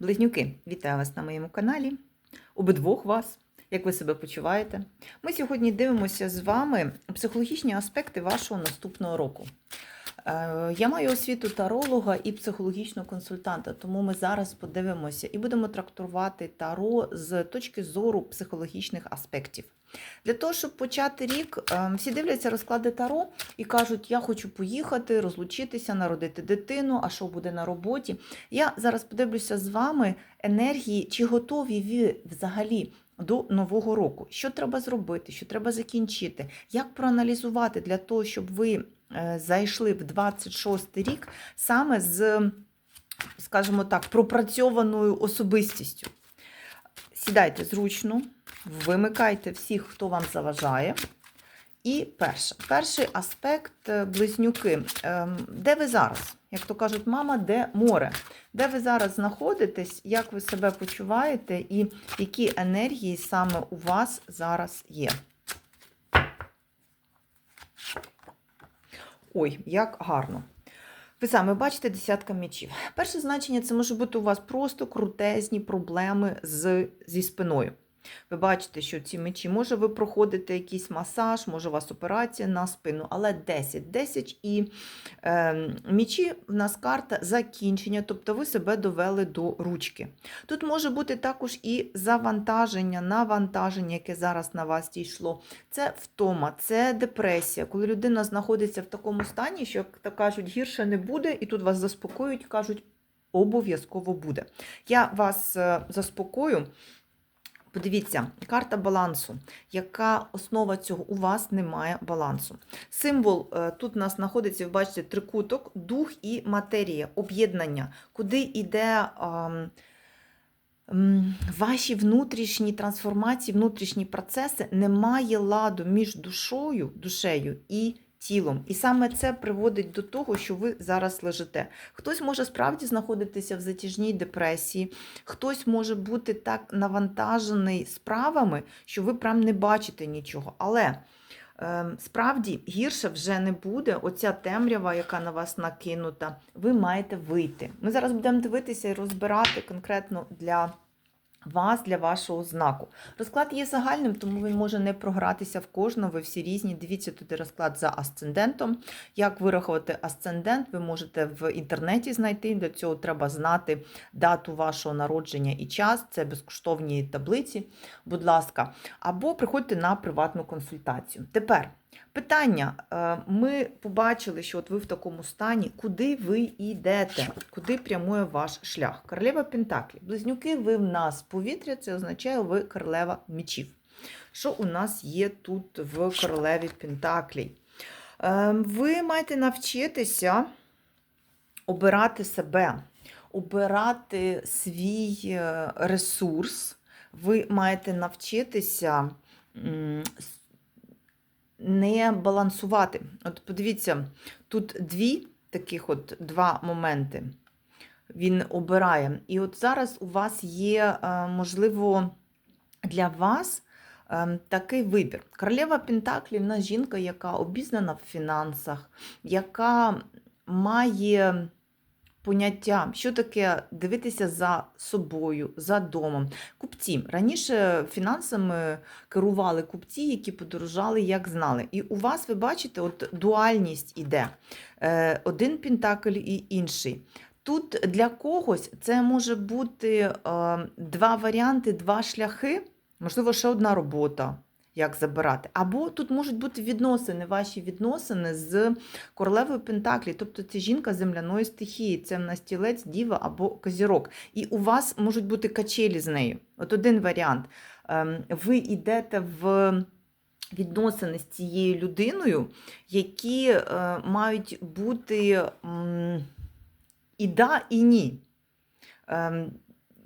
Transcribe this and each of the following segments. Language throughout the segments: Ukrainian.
Близнюки, вітаю вас на моєму каналі. Обидвох вас. Як ви себе почуваєте? Ми сьогодні дивимося з вами психологічні аспекти вашого наступного року. Е, Я маю освіту таролога і психологічного консультанта, тому ми зараз подивимося і будемо трактувати таро з точки зору психологічних аспектів. Для того, щоб почати рік, е, всі дивляться розклади таро і кажуть, я хочу поїхати, розлучитися, народити дитину, а що буде на роботі. Я зараз подивлюся з вами енергії, чи готові ви взагалі до нового року. Що треба зробити, що треба закінчити, як проаналізувати для того, щоб ви зайшли в 26 рік саме з, скажімо так, пропрацьованою особистістю. Сідайте зручно, вимикайте всіх, хто вам заважає. І перше, перший аспект е, близнюки. Ем, Де ви зараз? Як то кажуть, мама, де море? Де ви зараз знаходитесь, як ви себе почуваєте, і які енергії саме у вас зараз є? Ой, як гарно. Ви саме бачите десятка м'ячів. Перше значення це може бути у вас просто крутезні проблеми з, зі спиною. Ви бачите, що ці мечі, може ви проходите якийсь масаж, може у вас операція на спину, але 10, 10 і е, мечі в нас карта закінчення, тобто ви себе довели до ручки. Тут може бути також і завантаження, навантаження, яке зараз на вас дійшло. Це втома, це депресія, коли людина знаходиться в такому стані, що, як кажуть, гірше не буде, і тут вас заспокоюють, кажуть, обов'язково буде. Я вас е, заспокою. Подивіться, карта балансу. Яка основа цього? У вас немає балансу. Символ е, тут у нас знаходиться, ви бачите, трикуток, дух і матерія, об'єднання, куди йде ваші внутрішні трансформації, внутрішні процеси, немає ладу між душою, душею і тілом. І саме це приводить до того, що ви зараз лежите. Хтось може справді знаходитися в затяжній депресії, хтось може бути так навантажений справами, що ви прям не бачите нічого. Але е, справді гірше вже не буде. Оця темрява, яка на вас накинута, ви маєте вийти. Ми зараз будемо дивитися і розбирати конкретно для. Вас для вашого знаку. Розклад є загальним, тому він може не програтися в кожного. Ви всі різні. Дивіться туди розклад за асцендентом. Як вирахувати асцендент, ви можете в інтернеті знайти. Для цього треба знати дату вашого народження і час. Це безкоштовні таблиці, будь ласка. Або приходьте на приватну консультацію. Тепер. Питання. Е, Ми побачили, що от ви в такому стані, куди ви йдете, куди прямує ваш шлях. Королева Пентаклі. Близнюки, ви в нас повітря, це означає ви королева мечів. Що у нас є тут в королеві Пентаклі? Е, Ви маєте навчитися обирати себе, обирати свій е, ресурс. Ви маєте навчитися не балансувати. От подивіться, тут дві таких от два моменти він обирає. І от зараз у вас є, е, можливо, для вас е, такий вибір. Королева Пентаклі в нас жінка, яка обізнана в фінансах, яка має поняття, що таке дивитися за собою, за домом. Купці. Раніше фінансами керували купці, які подорожали, як знали. І у вас, ви бачите, от дуальність іде. Е, один пентакль і інший. Тут для когось це може бути е, два варіанти, два шляхи, можливо, ще одна робота як забирати. Або тут можуть бути відносини, ваші відносини з королевою Пентаклі, тобто це жінка земляної стихії, це в нас тілець, діва або козірок. І у вас можуть бути качелі з нею. От один варіант. Ем, ви йдете в. Відносини з цією людиною, які е, мають бути м, і да, і ні. Ем,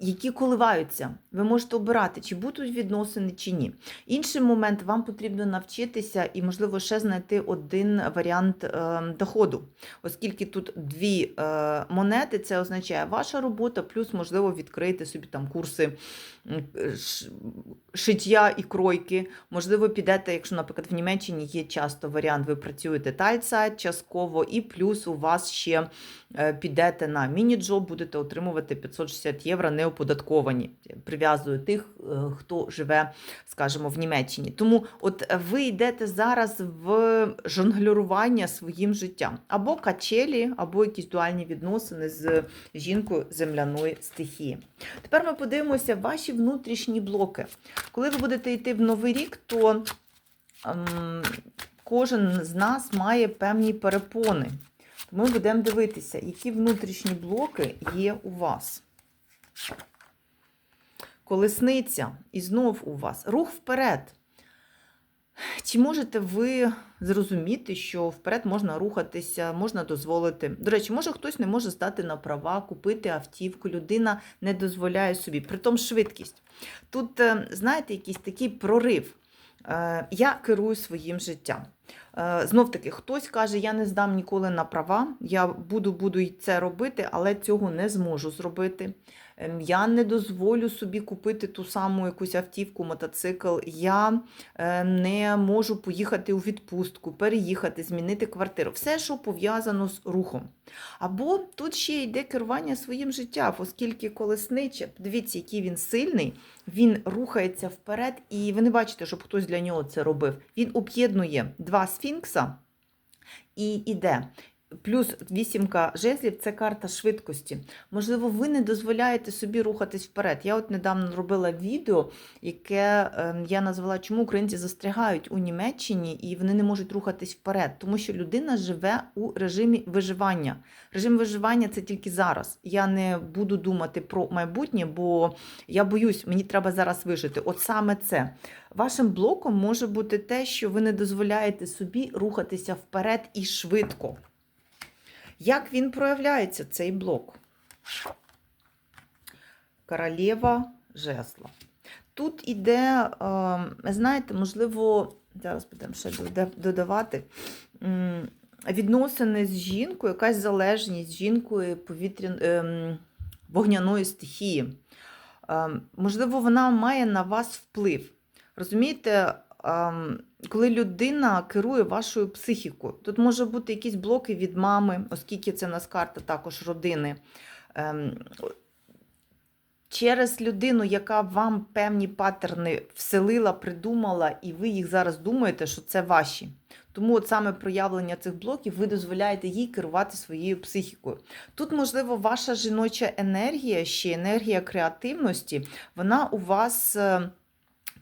які коливаються. Ви можете обирати, чи будуть відносини, чи ні. Інший момент вам потрібно навчитися і, можливо, ще знайти один варіант е, доходу, оскільки тут дві е, монети, це означає ваша робота, плюс, можливо, відкрити собі там курси шиття і кройки. Можливо, підете, якщо, наприклад, в Німеччині є часто варіант, ви працюєте тайцайт частково, і плюс у вас ще е, підете на міні-джоб, будете отримувати 560 євро неоподатковані. Прив'язую тих, е, хто живе, скажімо, в Німеччині. Тому от ви йдете зараз в жонглюрування своїм життям. Або качелі, або якісь дуальні відносини з жінкою земляної стихії. Тепер ми подивимося ваші внутрішні блоки. Коли ви будете йти в новий рік, то ем, кожен з нас має певні перепони. Ми будемо дивитися, які внутрішні блоки є у вас. Колесниця і знов у вас. Рух вперед. Чи можете ви зрозуміти, що вперед можна рухатися, можна дозволити? До речі, може хтось не може стати на права, купити автівку, людина не дозволяє собі, притом швидкість. Тут, е, знаєте, якийсь такий прорив. Е, Я керую своїм життям. Е, Знов таки, хтось каже, я не здам ніколи на права, я буду, буду це робити, але цього не зможу зробити. Ем, Я не дозволю собі купити ту саму якусь автівку, мотоцикл. Я е, не можу поїхати у відпустку, переїхати, змінити квартиру. Все, що пов'язано з рухом. Або тут ще йде керування своїм життям, оскільки колесниче, дивіться, який він сильний, він рухається вперед, і ви не бачите, щоб хтось для нього це робив. Він об'єднує два сфінкса і іде. Плюс вісімка жезлів це карта швидкості. Можливо, ви не дозволяєте собі рухатись вперед. Я от недавно робила відео, яке е, я назвала Чому українці застрягають у Німеччині і вони не можуть рухатись вперед, тому що людина живе у режимі виживання. Режим виживання це тільки зараз. Я не буду думати про майбутнє, бо я боюсь, мені треба зараз вижити. От саме це. Вашим блоком може бути те, що ви не дозволяєте собі рухатися вперед і швидко. Як він проявляється, цей блок? Королева жезла. Тут іде, е, знаєте, можливо, зараз будемо ще додавати. Відносини з жінкою, якась залежність з жінкою повітря... ем, вогняної стихії. Ем, Можливо, вона має на вас вплив. Розумієте, коли людина керує вашою психікою, тут може бути якісь блоки від мами, оскільки це у нас карта також родини. Ем, Через людину, яка вам певні паттерни вселила, придумала, і ви їх зараз думаєте, що це ваші. Тому от саме проявлення цих блоків ви дозволяєте їй керувати своєю психікою. Тут, можливо, ваша жіноча енергія, ще енергія креативності, вона у вас.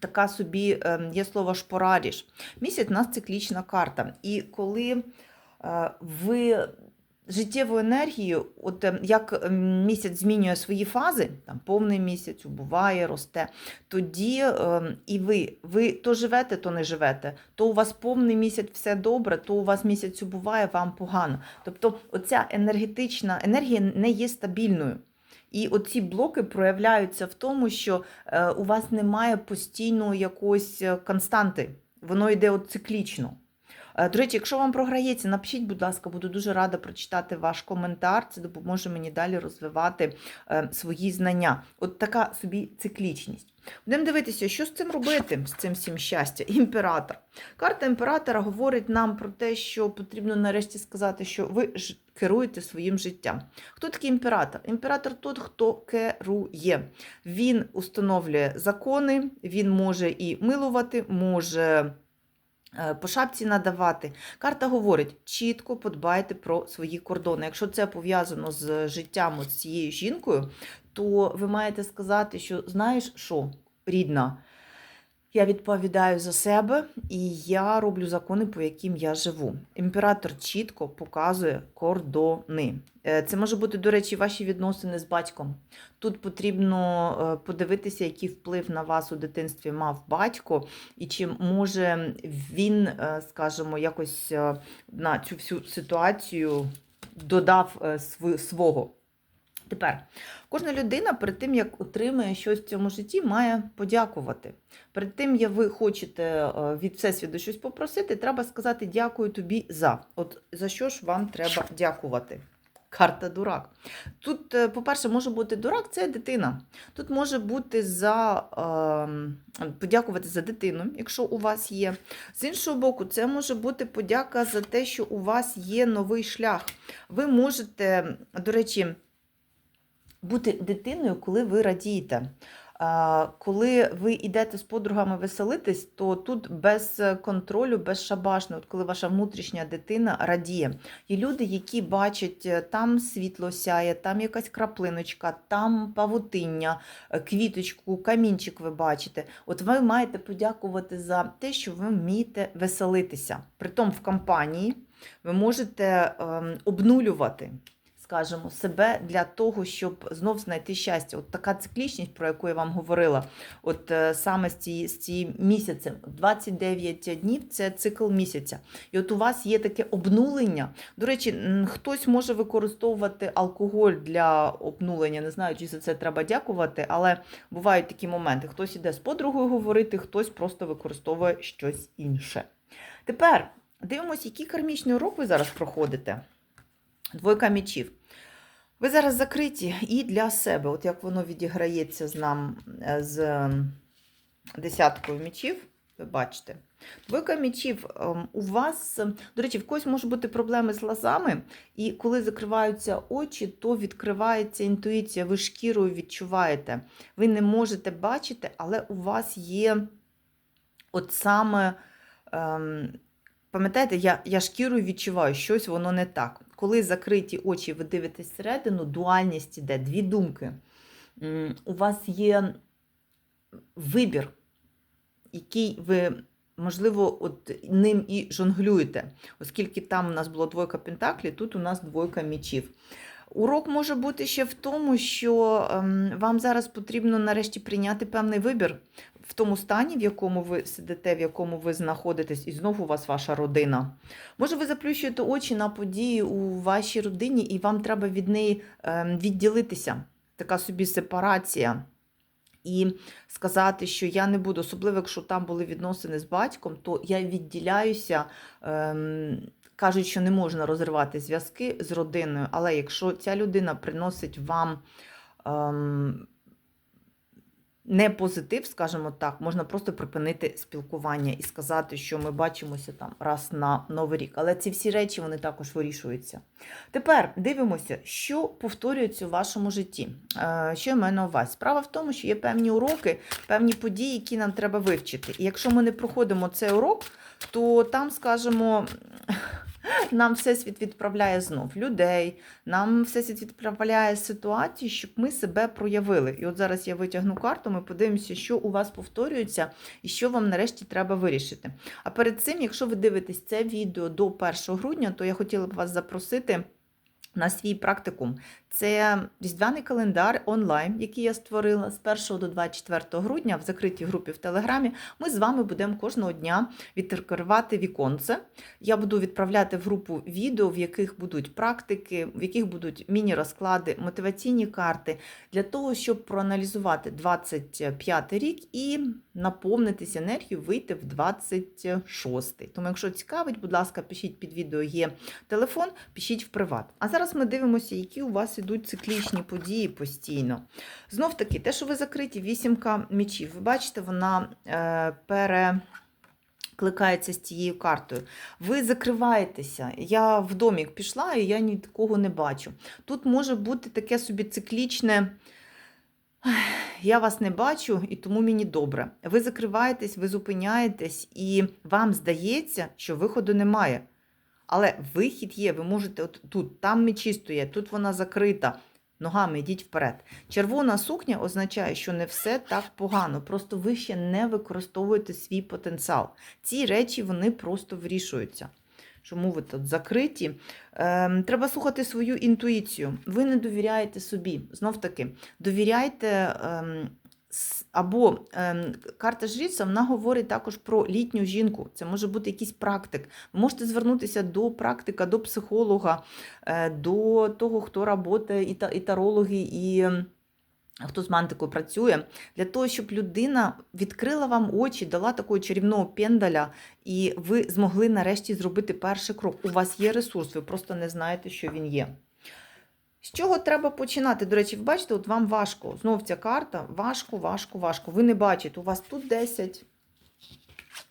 Така собі е, є слово шпораріш. Місяць у нас циклічна карта. І коли е, ви життєву енергію, от е, як е, місяць змінює свої фази, там повний місяць, убуває, росте, тоді і ви, ви то живете, то не живете, то у вас повний місяць все добре, то у вас місяць убуває, вам погано. Тобто оця енергетична енергія не є стабільною. І оці блоки проявляються в тому, що е, у вас немає постійної якоїсь е, константи. Воно йде от циклічно. Е, До речі, якщо вам програється, напишіть, будь ласка, буду дуже рада прочитати ваш коментар. Це допоможе мені далі розвивати е, свої знання. От така собі циклічність. Будемо дивитися, що з цим робити, з цим всім щастя. Імператор. Карта імператора говорить нам про те, що потрібно нарешті сказати, що ви ж керуєте своїм життям. Хто такий імператор? Імператор тот, хто керує. Він установлює закони, він може і милувати, може по шапці надавати. Карта говорить: чітко подбайте про свої кордони. Якщо це пов'язано з життям з цією жінкою, то ви маєте сказати, що знаєш що, рідна, я відповідаю за себе і я роблю закони, по яким я живу. Імператор чітко показує кордони. Е, Це може бути, до речі, ваші відносини з батьком. Тут потрібно е, подивитися, який вплив на вас у дитинстві мав батько, і чи може він, е, скажімо, якось на цю всю ситуацію додав свого. Тепер кожна людина перед тим, як отримує щось в цьому житті, має подякувати. Перед тим, як ви хочете е, від Всесвіту щось попросити, треба сказати дякую тобі за. От за що ж вам треба дякувати? Карта дурак. Тут, е, по-перше, може бути дурак, це дитина. Тут може бути за е, подякувати за дитину, якщо у вас є. З іншого боку, це може бути подяка за те, що у вас є новий шлях. Ви можете, до речі, бути дитиною, коли ви радієте. Коли ви йдете з подругами веселитись, то тут без контролю, без шабашно, от коли ваша внутрішня дитина радіє. Є люди, які бачать, е, там світло сяє, там якась краплиночка, там павутиння, е, квіточку, камінчик ви бачите. От ви маєте подякувати за те, що ви вмієте веселитися. Притом в компанії ви можете ем, обнулювати скажімо, себе для того, щоб знов знайти щастя. От така циклічність, про яку я вам говорила, от е, саме з цієї з цієї місяцем, 29 днів це цикл місяця. І от у вас є таке обнулення. До речі, хтось може використовувати алкоголь для обнулення. Не знаю, чи за це треба дякувати, але бувають такі моменти. Хтось іде з подругою говорити, хтось просто використовує щось інше. Тепер дивимося, який кармічний урок ви зараз проходите. Двойка мічів. Ви зараз закриті і для себе, от як воно відіграється з нам е, з ем, десяткою мічів, ви бачите. Двойка мічів ем, у вас, ем, до речі, в когось можуть бути проблеми з лазами, і коли закриваються очі, то відкривається інтуїція, ви шкірою відчуваєте. Ви не можете бачити, але у вас є от саме. Пам'ятаєте, я, я шкірою відчуваю, щось воно не так. Коли закриті очі, ви дивитесь всередину, дуальність іде, дві думки. У вас є вибір, який ви, можливо, от ним і жонглюєте. Оскільки там у нас було двойка пентаклів, тут у нас двойка мічів. Урок може бути ще в тому, що ем, вам зараз потрібно нарешті прийняти певний вибір в тому стані, в якому ви сидите, в якому ви знаходитесь, і знову у вас ваша родина. Може, ви заплющуєте очі на події у вашій родині, і вам треба від неї ем, відділитися. Така собі сепарація. І сказати, що я не буду, особливо якщо там були відносини з батьком, то я відділяюся. Ем, кажуть, що не можна розривати зв'язки з родиною, але якщо ця людина приносить вам ем, не позитив, скажімо так, можна просто припинити спілкування і сказати, що ми бачимося там раз на новий рік. Але ці всі речі вони також вирішуються. Тепер дивимося, що повторюється у вашому житті. Е, Що я маю на увазі? Справа в тому, що є певні уроки, певні події, які нам треба вивчити. І якщо ми не проходимо цей урок, то там, скажімо, нам Всесвіт відправляє знов людей, нам Всесвіт відправляє ситуації, щоб ми себе проявили. І от зараз я витягну карту, ми подивимося, що у вас повторюється і що вам нарешті треба вирішити. А перед цим, якщо ви дивитесь це відео до 1 грудня, то я хотіла б вас запросити. На свій практикум. Це різдвяний календар онлайн, який я створила з 1 до 24 грудня в закритій групі в Телеграмі. Ми з вами будемо кожного дня відкривати віконце. Я буду відправляти в групу відео, в яких будуть практики, в яких будуть міні-розклади, мотиваційні карти, для того, щоб проаналізувати 25 рік і наповнитись енергією, вийти в 26. Тому, якщо цікавить, будь ласка, пишіть під відео є телефон, пишіть в приват. А зараз ми дивимося, які у вас ідуть циклічні події постійно. Знов таки, те, що ви закриті, вісімка мічів. Ви бачите, вона е, пере. Кликається з цією картою. Ви закриваєтеся. Я в домік пішла і я нікого не бачу. Тут може бути таке собі циклічне. Я вас не бачу, і тому мені добре. Ви закриваєтесь, ви зупиняєтесь, і вам здається, що виходу немає. Але вихід є, ви можете от тут, там мечі стоять, тут вона закрита. Ногами йдіть вперед. Червона сукня означає, що не все так погано. Просто ви ще не використовуєте свій потенціал. Ці речі вони просто вирішуються. Чому ви тут закриті? Ем, треба слухати свою інтуїцію. Ви не довіряєте собі. Знов таки, довіряйте с- або ем, карта жріця, вона говорить також про літню жінку. Це може бути якийсь практик. Ви можете звернутися до практика, до психолога, е, до того, хто працює, і, та, і тарологи, і ем, хто з мантикою працює, для того, щоб людина відкрила вам очі, дала такого чарівного пендаля, і ви змогли нарешті зробити перший крок. У вас є ресурс, ви просто не знаєте, що він є. З чого треба починати? До речі, ви бачите, от вам важко. Знов ця карта важко, важко, важко. Ви не бачите, у вас тут 10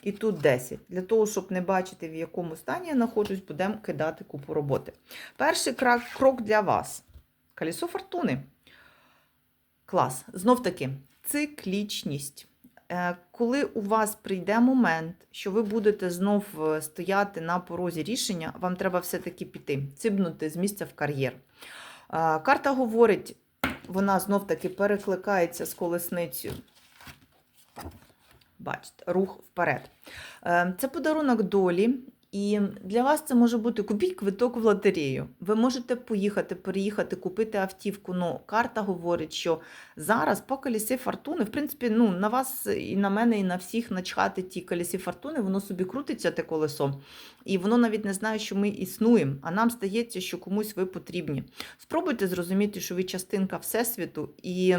і тут 10. Для того, щоб не бачити, в якому стані я знаходжусь, будемо кидати купу роботи. Перший крок, для вас. Колесо фортуни. Клас. Знов таки, циклічність. Е, Коли у вас прийде момент, що ви будете знов е, стояти на порозі рішення, вам треба все-таки піти, цибнути з місця в кар'єр. Карта говорить, вона знов таки перекликається з колесницею. Бачите, рух вперед. Е, Це подарунок долі. І для вас це може бути купіть квиток в лотерею. Ви можете поїхати, переїхати, купити автівку. Ну, карта говорить, що зараз по колісі фортуни, в принципі, ну, на вас і на мене, і на всіх начхати ті колісі фортуни, воно собі крутиться те колесо. І воно навіть не знає, що ми існуємо, а нам здається, що комусь ви потрібні. Спробуйте зрозуміти, що ви частинка Всесвіту і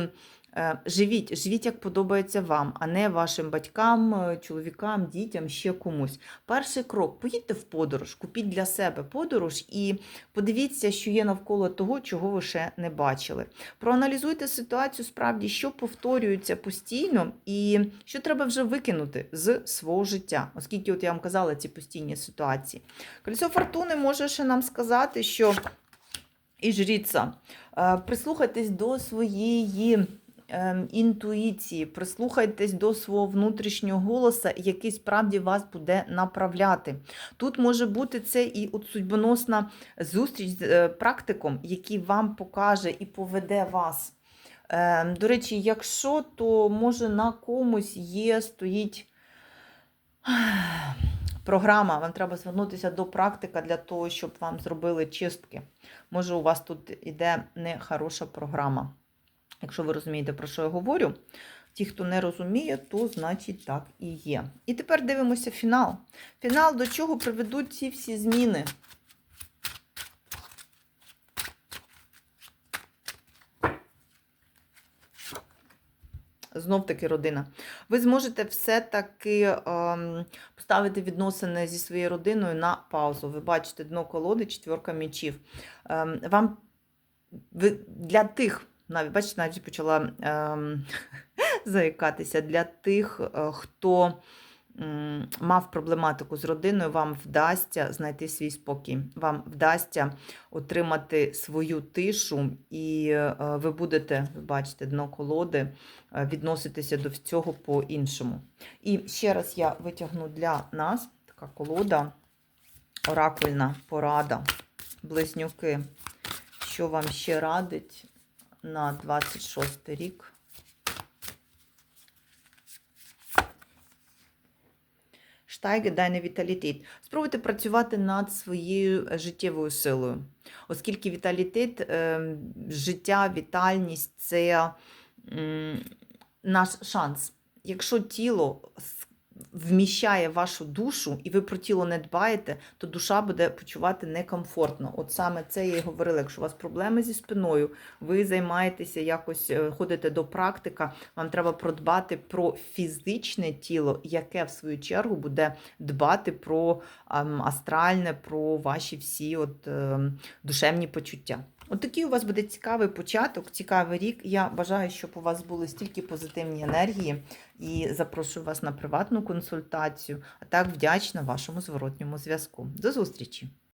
живіть, живіть, як подобається вам, а не вашим батькам, е, чоловікам, дітям, ще комусь. Перший крок: поїдьте в подорож, купіть для себе подорож і подивіться, що є навколо того, чого ви ще не бачили. Проаналізуйте ситуацію справді, що повторюється постійно, і що треба вже викинути з свого життя, оскільки, от я вам казала, ці постійні ситуації. Колесо фортуни може ще нам сказати, що і жріця, е, прислухайтесь до своєї інтуїції, прислухайтесь до свого внутрішнього голоса, який справді вас буде направляти. Тут може бути це і от судьбоносна зустріч з е, практиком, який вам покаже і поведе вас. Ем, До речі, якщо, то може на комусь є, стоїть програма, вам треба звернутися до практика для того, щоб вам зробили чистки. Може, у вас тут іде нехороша програма. Якщо ви розумієте, про що я говорю, ті, хто не розуміє, то значить так і є. І тепер дивимося фінал. Фінал до чого приведуть ці всі зміни. Знов таки родина. Ви зможете все-таки ем, поставити відносини зі своєю родиною на паузу. Ви бачите дно колоди, четверка мечів. Ем, вам ви, для тих, навіть бачите, навіть почала ем, заїкатися, для тих, е, хто м, мав проблематику з родиною, вам вдасться знайти свій спокій. Вам вдасться отримати свою тишу, і е, ви будете, бачите, дно колоди, е, відноситися до цього по-іншому. І ще раз я витягну для нас така колода, оракульна порада, близнюки, що вам ще радить на 26 рік. Штайге дайне віталітет. Спробуйте працювати над своєю життєвою силою, оскільки віталітет, е, життя, вітальність це наш шанс. Якщо тіло вміщає вашу душу, і ви про тіло не дбаєте, то душа буде почувати некомфортно. От саме це я і говорила. Якщо у вас проблеми зі спиною, ви займаєтеся якось, е, ходите до практика, вам треба продбати про фізичне тіло, яке в свою чергу буде дбати про ем, астральне, про ваші всі от, ем, душевні почуття. От такий у вас буде цікавий початок, цікавий рік. Я бажаю, щоб у вас були стільки позитивні енергії і запрошую вас на приватну консультацію, а так вдячна вашому зворотньому зв'язку. До зустрічі!